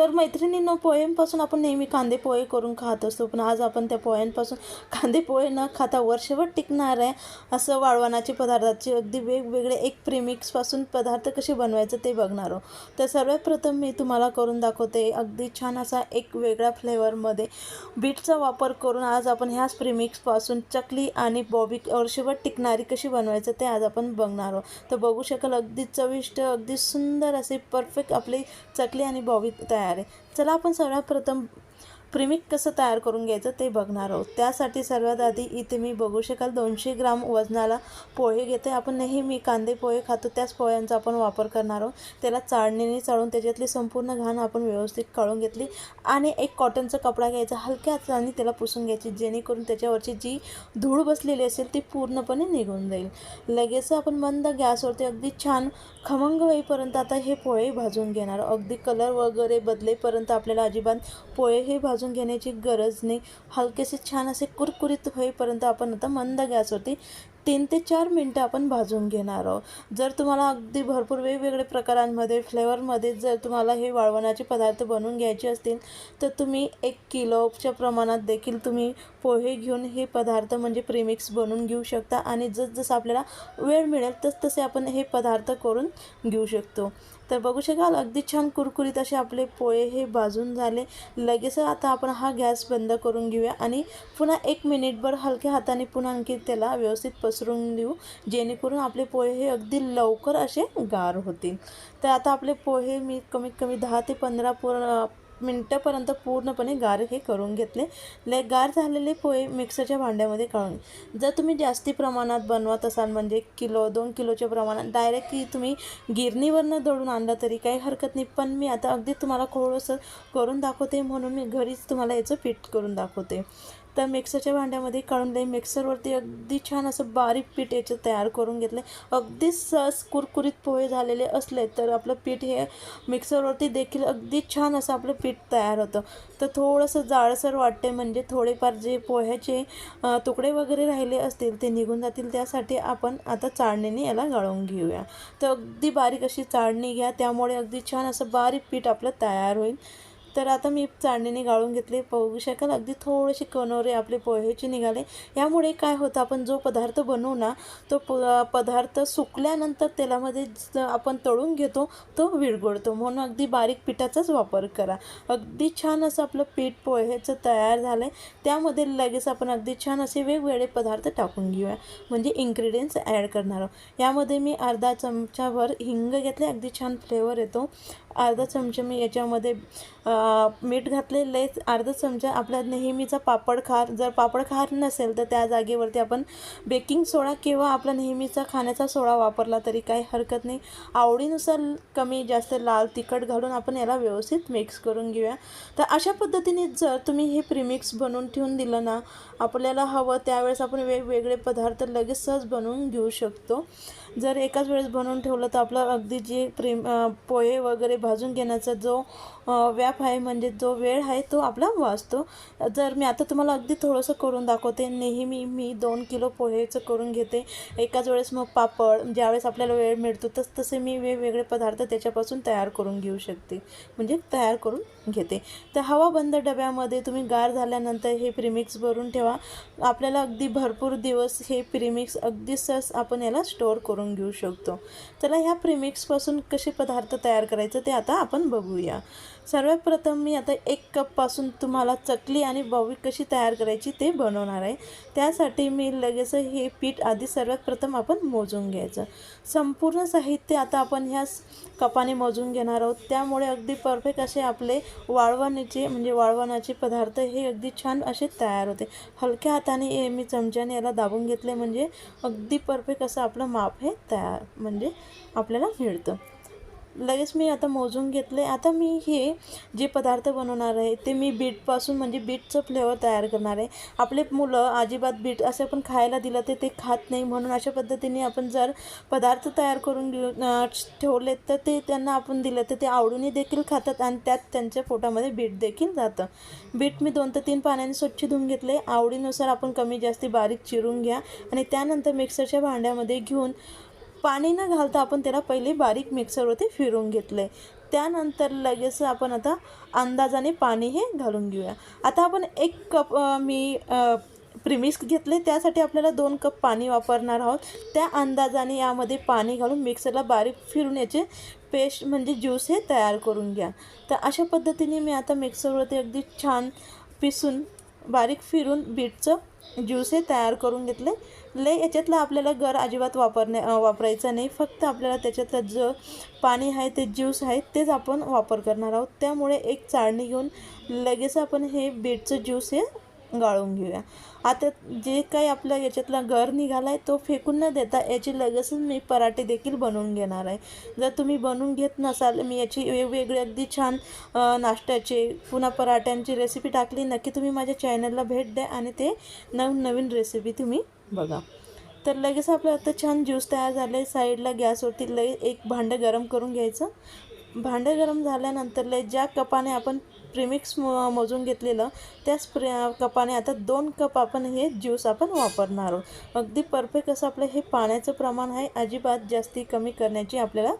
तर मैत्रिणींनो पोह्यांपासून आपण नेहमी कांदे पोहे करून खात असतो. पण आज आपण त्या पोह्यांपासून कांदे पोहे न खाता वर्षभर टिकणार आहे असं वाळवणाचे पदार्थाचे अगदी वेगवेगळे एक प्रीमिक्सपासून पदार्थ कसे बनवायचं ते बघणार आहोत. तर सर्वात प्रथम मी तुम्हाला करून दाखवते अगदी छान असा एक वेगळ्या फ्लेवरमध्ये बीटचा वापर करून आज आपण ह्याच प्रीमिक्सपासून चकली आणि बॉबी वर्षभर टिकणारी कशी बनवायचं ते आज आपण बघणार आहोत. तर बघू शकाल अगदी चविष्ट अगदी सुंदर असे परफेक्ट आपली चकली आणि बॉबी तयार आहे. चला आपण सर्वात प्रथम प्रिमिक कसं तयार करून घ्यायचं ते बघणार आहोत. त्यासाठी सर्वात आधी इथे मी बघू शकाल दोनशे ग्राम वजनाला पोहे घेते. आपण नेहमी कांदे पोहे खातो त्याच पोह्यांचा आपण वापर करणार आहोत. त्याला चाळणीने चाळून त्याच्यातली संपूर्ण घाण आपण व्यवस्थित काढून घेतली आणि एक कॉटनचा कपडा घ्यायचा हलक्या हाताने त्याला पुसून घ्यायची जेणेकरून त्याच्यावरची जी धूळ बसलेली असेल ती पूर्णपणे निघून जाईल. लगेच आपण मंद गॅसवरती अगदी छान खमंग होईपर्यंत आता हे पोहे भाजून घेणार अगदी कलर वगैरे बदलेपर्यंत आपल्याला अजिबात पोहे हे भाजून घेण्याची गरज नाही. हलकेसे छान असे कुरकुरीत होईपर्यंत आपण आता मंद गॅसवरती तीन ते चार मिनटं आपण भाजून घेणार आहोत. जर तुम्हाला अगदी भरपूर वेगवेगळ्या प्रकारांमध्ये फ्लेवरमध्ये जर तुम्हाला हे वाळवणाचे पदार्थ बनवून घ्यायचे असतील तर तुम्ही एक किलोच्या प्रमाणात देखील तुम्ही पोहे घेऊन हे पदार्थ म्हणजे प्रीमिक्स बनवून घेऊ शकता आणि जसजसं आपल्याला वेळ मिळेल तसतसे आपण हे पदार्थ करून घेऊ शकतो. तर बघू शकाल अगदी छान कुरकुरीत असे आपले पोहे हे भाजून झाले. लगेच आता आपण हा गॅस बंद करून घेऊया आणि पुन्हा एक मिनिटभर हलक्या हाताने पुन्हा आणखी त्याला व्यवस्थित पसरून देऊ जेणेकरून आपले पोहे हे अगदी लवकर असे गार होतील. तर आता आपले पोहे मी कमीत कमी दहा ते पंधरा पोर मिनटापर्यंत पूर्णपणे गार हे करून घेतले. ले गार झालेले पोहे मिक्सरच्या भांड्यामध्ये काढून. जर तुम्ही जास्ती प्रमाणात बनवत असाल म्हणजे किलो दोन किलोच्या प्रमाणात डायरेक्टली तुम्ही गिरणीवरनं दळून आणलं तरी काही हरकत नाही. पण मी आता अगदी तुम्हाला थोडंसं करून दाखवते म्हणून मी घरीच तुम्हाला याचं पीठ करून दाखवते. तर मिक्सरच्या भांड्यामध्ये काढून दे. मिक्सरवरती अगदी छान असं बारीक पीठ याचं तयार करून घेतलं अगदी सहज कुरकुरीत पोहे झालेले असले तर आपलं पीठ हे मिक्सरवरती देखील अगदी छान असं आपलं पीठ तयार होतं. तर थोडंसं जाळसर वाटते म्हणजे थोडेफार जे पोह्याचे तुकडे वगैरे राहिले असतील ते निघून जातील त्यासाठी आपण आता चाळणीने याला गाळून घेऊया. तर अगदी बारीक अशी चाळणी घ्या. त्यामुळे अगदी छान असं बारीक पीठ आपलं तयार होईल. तर आता मी चाळणीने गाळून घेतले पोहू शकाल. अगदी थोडेसे कणोरे आपले पोहेचे निघाले. यामुळे काय होतं आपण जो पदार्थ बनवू ना तो प पदार्थ सुकल्यानंतर तेलामध्ये ज- आपण तळून घेतो तो विरघळतो. म्हणून अगदी बारीक पिठाचाच वापर करा. अगदी छान असं आपलं पीठ पोह्याचं तयार झालं आहे त्यामध्ये लगेच आपण अगदी छान असे वेगवेगळे पदार्थ टाकून घेऊया. म्हणजे इन्ग्रेडियंट्स ॲड करणार आहोत. यामध्ये मी अर्धा चमचाभर हिंग घेतले अगदी छान फ्लेवर येतो. अर्धा चमचा मी याच्यामध्ये मीठ घातलेलेच अर्धा चमचा आपला नेहमीचा पापड खार जर पापड खार नसेल तर त्या जागेवरती आपण बेकिंग सोडा किंवा आपला नेहमीचा खाण्याचा सोडा वापरला तरी काही हरकत नाही. आवडीनुसार कमी जास्त लाल तिखट घालून आपण याला व्यवस्थित मिक्स करून घेऊया. तर अशा पद्धतीने जर तुम्ही हे प्रीमिक्स बनवून ठेवून दिलं ना आपल्याला हवं त्यावेळेस आपण वेगवेगळे पदार्थ लगेच सहज बनवून घेऊ शकतो. जर एकाच वेळेस बनवून ठेवलं तर आपलं अगदी जे प्रेम पोहे वगैरे भाजून घेण्याचा जो व्याप आहे म्हणजे जो वेळ आहे तो आपला वाचतो. जर मी आता तुम्हाला अगदी थोडंसं करून दाखवते नेहमी मी दोन किलो पोहेचं करून घेते. एकाच वेळेस मग पापड ज्यावेळेस आपल्याला वेळ मिळतो तस तसे मी वेगवेगळे पदार्थ त्याच्यापासून तयार करून घेऊ शकते. म्हणजे तयार करून घेते. तर हवा बंद डब्यामध्ये तुम्ही गार झाल्यानंतर हे प्रिमिक्स भरून ठेवा. आपल्याला अगदी भरपूर दिवस हे प्रिमिक्स अगदी सहज आपण याला स्टोअर करून घेऊ शकतो. चला ह्या प्रिमिक्सपासून कसे पदार्थ तयार करायचं ते आता आपण बघूया. सर्वात प्रथम मी आता एक कपपासून तुम्हाला चकली आणि बॉबी कशी तयार करायची ते बनवणार आहे. त्यासाठी मी लगेच हे पीठ आधी सर्वात प्रथम आपण मोजून घ्यायचं. संपूर्ण साहित्य आता आपण ह्या कपाने मोजून घेणार आहोत. त्यामुळे अगदी परफेक्ट असे आपले वाळवण्याचे म्हणजे वाळवणाचे पदार्थ हे अगदी छान असे तयार होते. हलक्या हाताने मी चमच्याने याला दाबून घेतले म्हणजे अगदी परफेक्ट असं आपलं माप हे तयार म्हणजे आपल्याला मिळतं. लगेच मी आता मोजून घेतले आता मी हे जे पदार्थ बनवणार आहे ते मी बीटपासून म्हणजे बीटचं फ्लेवर तयार करणार आहे. आपले मुलं अजिबात बीट असं आपण खायला दिलं ते ते खात नाही. म्हणून अशा पद्धतीने आपण जर पदार्थ तयार करून घेऊ ठेवले तर ते त्यांना आपण दिलं तर ते आवडीने देखील खातात आणि त्यात त्यांच्या पोटामध्ये बीट देखील जातं. बीट मी दोन ते तीन पाण्याने स्वच्छ धुवून घेतले आवडीनुसार आपण कमी जास्ती बारीक चिरून घ्या आणि त्यानंतर मिक्सरच्या भांड्यामध्ये घेऊन पाणी न घालता आपण त्याला पहिले बारीक मिक्सरवरती फिरून घेतले त्यानंतर लगेच आपण आता अंदाजाने पाणी हे घालून घेऊया. आता आपण एक कप मी प्रिमिक्स घेतले त्यासाठी आपल्याला दोन कप पाणी वापरणार आहोत. त्या अंदाजाने यामध्ये पाणी घालून मिक्सरला बारीक फिरून याचे पेस्ट म्हणजे ज्यूस हे तयार करून घ्या. तर अशा पद्धतीने मी आता मिक्सरवरती अगदी छान पिसून बारीक फिरून बीटचं ज्यूस हे तयार करून घेतले. लय याच्यातलं आपल्याला गर अजिबात वापरण्या वापरायचा नाही. फक्त आपल्याला त्याच्यातलं जे पाणी आहे ते ज्यूस आहे तेच आपण वापर करणार आहोत. त्यामुळे एक चाळणी घेऊन लगेच आपण हे बीटचं ज्यूस हे गाळून घेऊया. आता जे काही आपला याच्यातला गर निघाला आहे तो फेकून न देता याची लगेचच मी पराठे देखील बनवून घेणार आहे. जर तुम्ही बनवून घेत नसाल मी याची वेगवेगळी अगदी छान नाश्त्याचे पुन्हा पराठ्यांची रेसिपी टाकली नक्की तुम्ही माझ्या चॅनलला भेट द्या आणि ते नवीन नवीन रेसिपी तुम्ही बघा. तर लगेच आपलं आता छान ज्यूस तयार झालं आहे साईडला गॅसवरती लई एक भांडं गरम करून घ्यायचं. भांडं गरम झाल्यानंतर लय ज्या कपाने आपण प्रिमिक्स मोजून घेतलेलं त्याच प्र कपाने आता दोन कप आपण हे ज्यूस आपण वापरणार आहोत. अगदी परफेक्ट असं आपलं हे पाण्याचं प्रमाण आहे अजिबात जास्ती कमी करण्याची आपल्याला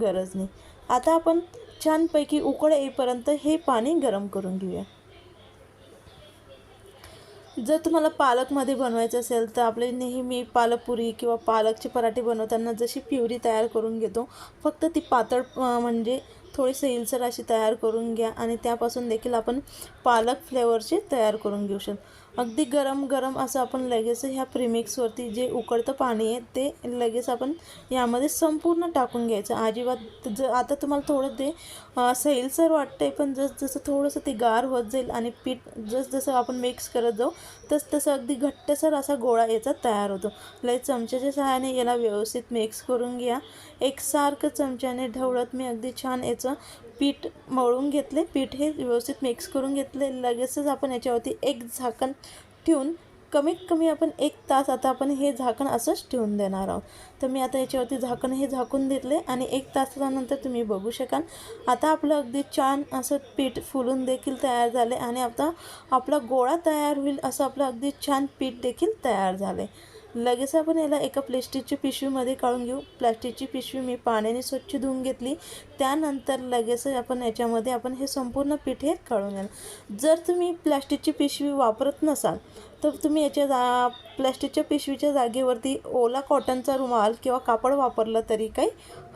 गरज नाही. आता आपण छानपैकी उकळ येईपर्यंत हे पाणी गरम करून घेऊया. जर तुम्हाला पालकमध्ये बनवायचं असेल तर आपले नेहमी पालकपुरी किंवा पालकचे पराठे बनवताना जशी प्युरी तयार करून घेतो फक्त ती पातळ म्हणजे थोडीसं सैलसर अशी तयार करून घ्या आणि त्यापासून देखील आपण पालक फ्लेवरचे तयार करून घेऊ शकतो. अगदी गरम गरम असं आपण लगेच ह्या प्रिमिक्सवरती जे उकळतं पाणी आहे ते लगेच आपण यामध्ये संपूर्ण टाकून घ्यायचं. अजिबात ज आता तुम्हाला थोडं ते सैलसर वाटतंय पण जस जसं थोडंसं ते गार होत जाईल आणि पीठ जस जसं आपण मिक्स करत जाऊ तस तसं अगदी घट्टसर असा गोळा याचा तयार होतो. लय चमच्याच्या सहाय्याने याला व्यवस्थित मिक्स करून घ्या. एकसारखं चमच्याने ढवळत मी अगदी छान याचं पीठ मळून घेतले. पीठ हे व्यवस्थित मिक्स करून घेतले. लगेचच आपण याच्यावरती एक झाकण ठेवून कमीत कमी आपण एक तास आता आपण हे झाकण असंच ठेवून देणार आहोत. तर मी आता याच्यावरती झाकण हे झाकून घेतले आणि एक तासानंतर तुम्ही बघू शकाल. आता आपलं अगदी छान असं पीठ फुलून देखील तयार झाले आणि आता आपला गोळा तयार होईल असं आपलं अगदी छान पीठ देखील तयार झाले. लगेच आपण याला एका प्लॅस्टिकच्या पिशवीमध्ये काढून घेऊ. प्लॅस्टिकची पिशवी मी पाण्याने स्वच्छ धुवून घेतली. त्यानंतर लगेच आपण याच्यामध्ये आपण हे संपूर्ण पीठ हे काढून घ्याल. जर तुम्ही प्लॅस्टिकची पिशवी वापरत नसाल तर तुम्ही याच्या जा प्लॅस्टिकच्या पिशवीच्या जागेवरती ओला कॉटनचा रुमाल किंवा कापड वापरलं तरी काही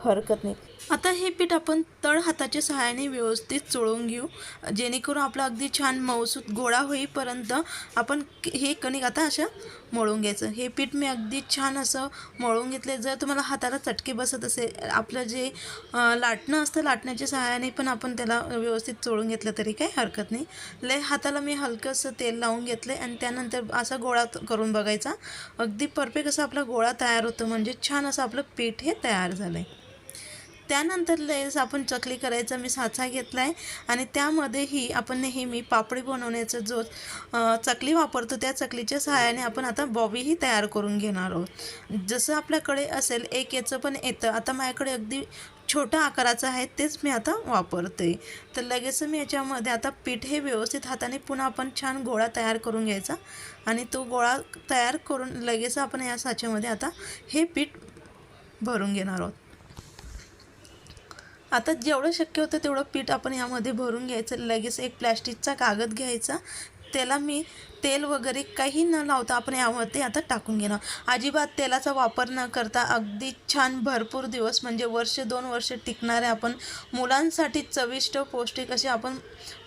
हरकत नाही. आता हे पीठ आपण तळ हाताच्या सहाय्याने व्यवस्थित चोळून घेऊ. जेणेकरून आपला अगदी छान मऊसूत गोळा होईपर्यंत आपण हे कणिक आता अशा मळून घ्यायचं. हे पीठ मी अगदी छान असं मळून घेतले जर तुम्हाला हाताला चटके बसत असेल आपलं जे लाटणं असतं लाटण्याच्या सहाय्याने पण आपण त्याला व्यवस्थित चोळून घेतलं तरी काही हरकत नाही. लय हाताला मी हलकंसं तेल लावून घेतलं आणि त्यानंतर असा गोळा करून बघायचा. अगदी परफेक्ट असा आपला गोळा तयार होतो म्हणजे छान असं आपलं पीठ हे तयार झालं आहे त्यानंतर लेस आपण चकली करायचा मी साचा घेतला आहे आणि त्यामध्येही आपण नेहमी पापडी बनवण्याचा जो चकली वापरतो त्या चकलीच्या सहाय्याने आपण आता बॉबीही तयार करून घेणार आहोत. जसं आपल्याकडे असेल एक याचं पण येतं. आता माझ्याकडे अगदी छोटा आकाराचं आहे तेच मी आता वापरते. तर लगेच मी याच्यामध्ये आता पीठ हे व्यवस्थित हाताने पुन्हा आपण छान गोळा तयार करून घ्यायचा. आणि तो गोळा तयार करून लगेच आपण या साच्यामध्ये आता हे पीठ भरून घेणार आहोत. आता जेवढं शक्य होतं तेवढं पीठ आपण यामध्ये भरून घ्यायचं. लगेच एक प्लॅस्टिकचा कागद घ्यायचा. त्याला मी तेल वगैरे काही न लावता आपण यामध्ये आता टाकून घेणार. अजिबात तेलाचा वापर न करता अगदी छान भरपूर दिवस म्हणजे वर्ष दोन वर्ष टिकणारे आपण मुलांसाठी चविष्ट पौष्टिक अशी आपण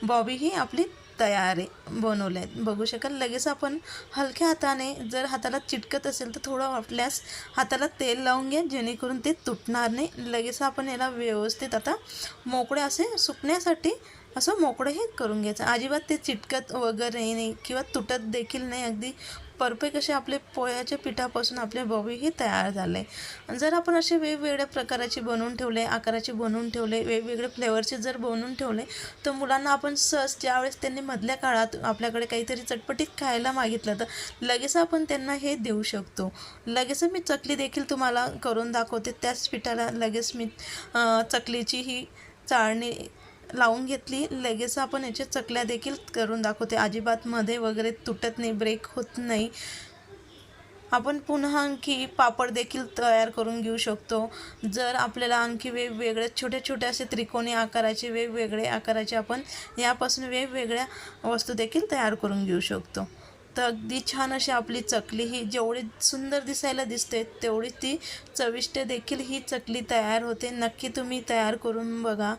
बॉबी ही आपली तयार आहे बनवले आहेत बघू शकाल लगेच आपण हलक्या हाताने जर हाताला चिटकत असेल तर थोडं वाटल्यास हाताला तेल लावून घ्या जेणेकरून ते तुटणार नाही. लगेच आपण याला व्यवस्थित आता मोकळे असे सुकण्यासाठी असं मोकळं हे करून घ्यायचं. अजिबात ते चिटकत वगैरे नाही किंवा तुटत देखील नाही. अगदी परफेक्ट असे आपले पोह्याच्या पिठापासून आपले बॉबी हे तयार झाले. जर आपण असे वेगवेगळ्या प्रकाराचे बनवून ठेवले आकाराचे बनवून ठेवले वेगवेगळे फ्लेवरचे जर बनवून ठेवले तर मुलांना आपण सहज ज्यावेळेस त्यांनी मधल्या काळात आपल्याकडे काहीतरी चटपटीत खायला मागितलं तर लगेच आपण त्यांना हे देऊ शकतो. लगेच मी चकली देखील तुम्हाला करून दाखवते. त्याच पिठाला लगेच मी चकलीची ही चाळणी लावून घेतली. लगेच आपण याच्या चकल्या देखील करून दाखवते. अजिबात मध्ये वगैरे तुटत नाही ब्रेक होत नाही. आपण पुन्हा आणखी पापड देखील तयार करून घेऊ शकतो. जर आपल्याला आणखी वेगवेगळे छोटे छोटे असे त्रिकोणी आकाराचे वेगवेगळे आकाराचे आपण यापासून वेगवेगळ्या वस्तू देखील तयार करून घेऊ शकतो. तर अगदी छान अशी आपली चकली ही जेवढी सुंदर दिसायला दिसते तेवढी ती चविष्ट देखील ही चकली तयार होते. नक्की तुम्ही तयार करून बघा.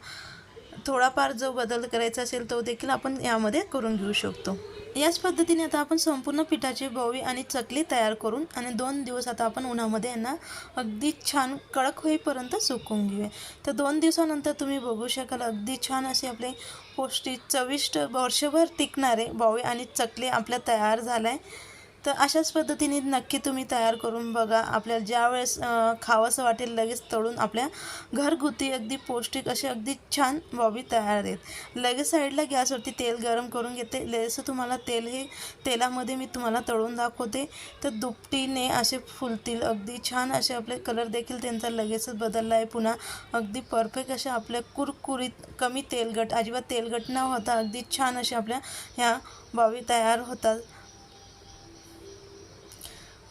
थोडाफार जो बदल करायचा असेल तो देखील आपण यामध्ये करून घेऊ शकतो. याच पद्धतीने आता आपण संपूर्ण पिठाची बोळी आणि चकली तयार करून आणि दोन दिवस आता आपण उन्हामध्ये यांना अगदी छान कडक होईपर्यंत सुकवून घेऊया. तर दोन दिवसानंतर तुम्ही बघू शकाल अगदी छान असे आपले पौष्टिक चविष्ट वर्षभर टिकणारे बोळी आणि चकली आपल्या तयार झाल्या. आहे तर अशाच पद्धतीने नक्की तुम्ही तयार करून बघा. आपल्याला ज्या वेळेस खावंसं वाटेल लगेच तळून आपल्या घरगुती अगदी पौष्टिक असे अगदी छान बॉबी तयार आहेत लगेच साईडला गॅसवरती तेल गरम करून घेते. लगेच तुम्हाला तेल हे तेलामध्ये मी तुम्हाला तळून दाखवते. तर दुपटीने असे फुलतील. अगदी छान असे आपले कलर देखील त्यांचा लगेचच बदलला आहे. पुन्हा अगदी परफेक्ट असे आपल्या कुरकुरीत कमी तेलगट अजिबात तेलगट न होता अगदी छान असे आपल्या ह्या बॉबी तयार होतात.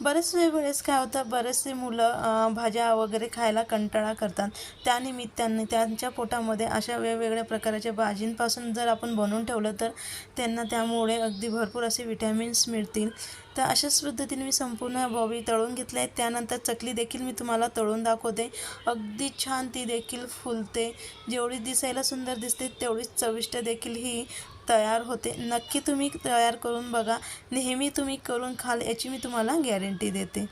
बरेचसे वेळेस काय होतं बरेचसे मुलं भाज्या वगैरे खायला कंटाळा करतात. त्यानिमित्ताने त्यांच्या पोटामध्ये अशा वेगवेगळ्या प्रकारच्या भाजींपासून जर आपण बनवून ठेवलं तर त्यांना त्यामुळे अगदी भरपूर असे विटॅमिन्स मिळतील. तर अशाच पद्धतीने मी संपूर्ण बॉबी तळून घेतले आहेत त्यानंतर चकली देखील मी तुम्हाला तळून दाखवते. अगदी छान ती देखील फुलते. जेवढी दिसायला सुंदर दिसते तेवढीच चविष्ट देखील ही तयार होते. नक्की तुम्ही तयार करून बघा. नेहमी तुम्ही करून खाल याची मी तुम्हाला गॅरंटी देते.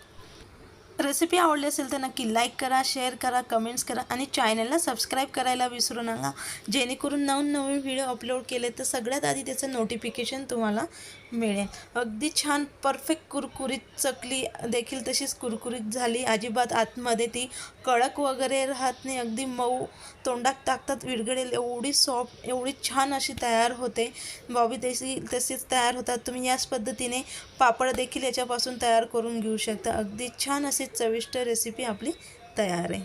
रेसिपी आवडली असेल तर नक्की लाईक करा शेअर करा कमेंट्स करा आणि चॅनलला सबस्क्राईब करायला विसरू नका. जेणेकरून नवनवीन व्हिडिओ अपलोड केले तर सगळ्यात आधी त्याचं नोटिफिकेशन तुम्हाला मिळेल. अगदी छान परफेक्ट कुरकुरीत चकली देखील तशीच कुरकुरीत झाली. अजिबात आतमध्ये ती कडक वगैरे राहत नाही. अगदी मऊ तोंडात टाकतात विरघळेल. एवढी सॉफ्ट एवढी छान अशी तयार होते. बॉबी तशी तशीच तयार होतात. तुम्ही याच पद्धतीने पापड देखील याच्यापासून तयार करून घेऊ शकता. अगदी छान अशी चविष्ट रेसिपी आपली तयार आहे.